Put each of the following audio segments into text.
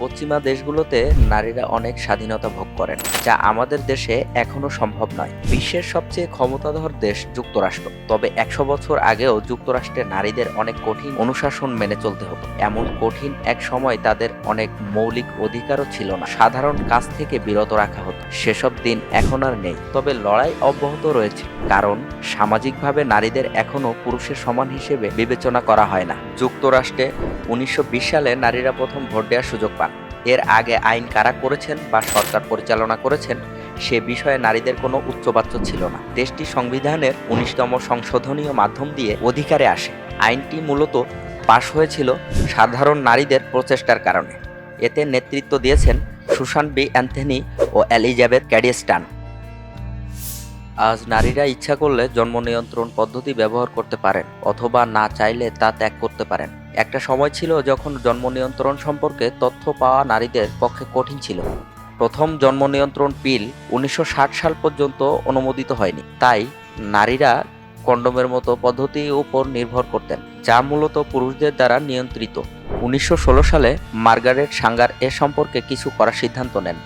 পশ্চিমা দেশগুলোতে নারীরা অনেক স্বাধীনতা ভোগ করেন, যা আমাদের দেশে এখনও সম্ভব নয়। বিশ্বের সবচেয়ে ক্ষমতাধর দেশ যুক্তরাষ্ট্র। তবে একশো বছর আগেও যুক্তরাষ্ট্রে নারীদের অনেক কঠিন অনুশাসন মেনে চলতে হতো। এমন কঠিন এক সময় তাদের অনেক মৌলিক অধিকারও ছিল না। সাধারণ কাজ থেকে বিরত রাখা হতো। সেসব দিন এখন আর নেই। তবে লড়াই অব্যাহত রয়েছে, কারণ সামাজিকভাবে নারীদের এখনও পুরুষের সমান হিসেবে বিবেচনা করা হয় না। যুক্তরাষ্ট্রে উনিশশো বিশ সালে নারীরা প্রথম ভোট দেওয়ার সুযোগ পান। এর আগে আইন কারা করেছেন বা সরকার পরিচালনা করেছেন, সে বিষয়ে নারীদের কোনো উচ্চবাচ্য ছিল না। দেশটি সংবিধানের উনিশতম সংশোধনীয় মাধ্যম দিয়ে অধিকারে আসে। আইনটি মূলত পাশ হয়েছিল সাধারণ নারীদের প্রচেষ্টার কারণে। এতে নেতৃত্ব দিয়েছেন সুশান বি অ্যান্থনি ও এলিজাবেথ ক্যাডিস্টান। আজ নারীরা ইচ্ছা করলে জন্ম নিয়ন্ত্রণ পদ্ধতি ব্যবহার করতে পারেন অথবা না চাইলে তা ত্যাগ করতে পারেন। একটা সময় ছিল যখন জন্ম নিয়ন্ত্রণ সম্পর্কে তথ্য পাওয়া নারীদের পক্ষে কঠিন ছিল। প্রথম জন্ম নিয়ন্ত্রণ পিল উনিশশো ষাট সাল পর্যন্ত অনুমোদিত হয়নি। তাই নারীরা কন্ডোমের মতো পদ্ধতির উপর নির্ভর করতেন, যা মূলত পুরুষদের দ্বারা নিয়ন্ত্রিত। উনিশশো ষোলো সালে মার্গারেট সাঙ্গার এ সম্পর্কে কিছু করার সিদ্ধান্ত নেন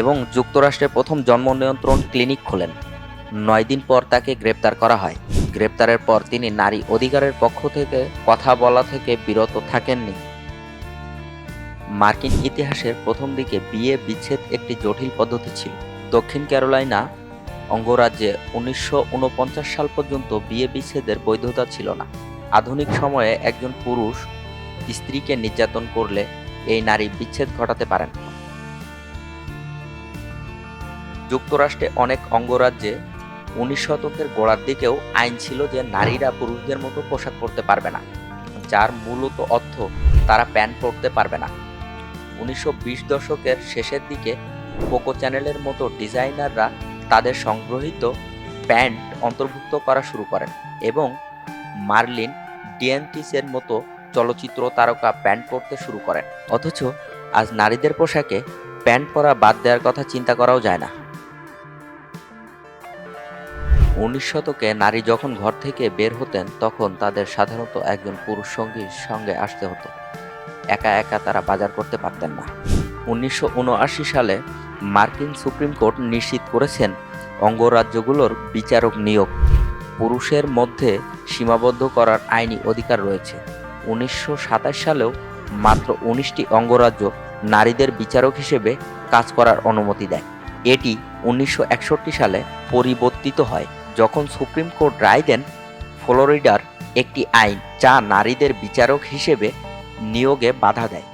এবং যুক্তরাষ্ট্রে প্রথম জন্ম নিয়ন্ত্রণ ক্লিনিক খোলেন। নয় দিন পর তাকে গ্রেপ্তার করা হয়। গ্রেপ্তারের পর তিনি নারী অধিকারের পক্ষ থেকে কথা বলা থেকে বিরত থাকেননি। মার্কিন ইতিহাসের প্রথম দিকে বিয়ে বিচ্ছেদ একটি জটিল পদ্ধতি ছিল। দক্ষিণ ক্যারোলাইনা অঙ্গরাজ্যে উনিশশো উনপঞ্চাশ সাল পর্যন্ত বিয়ে বিচ্ছেদের বৈধতা ছিল না। আধুনিক সময়ে একজন পুরুষ স্ত্রীকে নির্যাতন করলে এই নারী বিচ্ছেদ ঘটাতে পারেন। যুক্তরাষ্ট্রে অনেক অঙ্গরাজ্যে উনিশ শতকের গোড়ার দিকেও আইন ছিল যে নারীরা পুরুষদের মতো পোশাক পরতে পারবে না, যার মূলত অর্থ তারা প্যান্ট পরতে পারবে না। উনিশশো বিশ দশকের শেষের দিকে কোকো চ্যানেলের মতো ডিজাইনাররা তাদের সংগ্রহীত প্যান্ট অন্তর্ভুক্ত করা শুরু করেন এবং মার্লিন ডিএনটিসের মতো চলচ্চিত্র তারকা প্যান্ট পরতে শুরু করেন। অথচ আজ নারীদের পোশাকে প্যান্ট পরা বাদ দেওয়ার কথা চিন্তা করাও যায় না। উনিশ শতকে নারী যখন ঘর থেকে বের হতেন, তখন তাদের সাধারণত একজন পুরুষ সঙ্গীর সঙ্গে আসতে হতো। একা একা তারা বাজার করতে পারতেন না। উনিশশো উনআশি সালে মার্কিন সুপ্রিম কোর্ট নিশ্চিত করেছেন অঙ্গরাজ্যগুলোর বিচারক নিয়োগ পুরুষের মধ্যে সীমাবদ্ধ করার আইনি অধিকার রয়েছে। উনিশশো সাতাশ সালেও মাত্র উনিশটি অঙ্গরাজ্য নারীদের বিচারক হিসেবে কাজ করার অনুমতি দেয়। এটি উনিশশো একষট্টি সালে পরিবর্তিত হয়। যখন সুপ্রিম কোর্ট রায় দেন, ফ্লোরিডার একটি আইন যা নারীদের বিচারক হিসেবে নিয়োগে বাধা দেয়।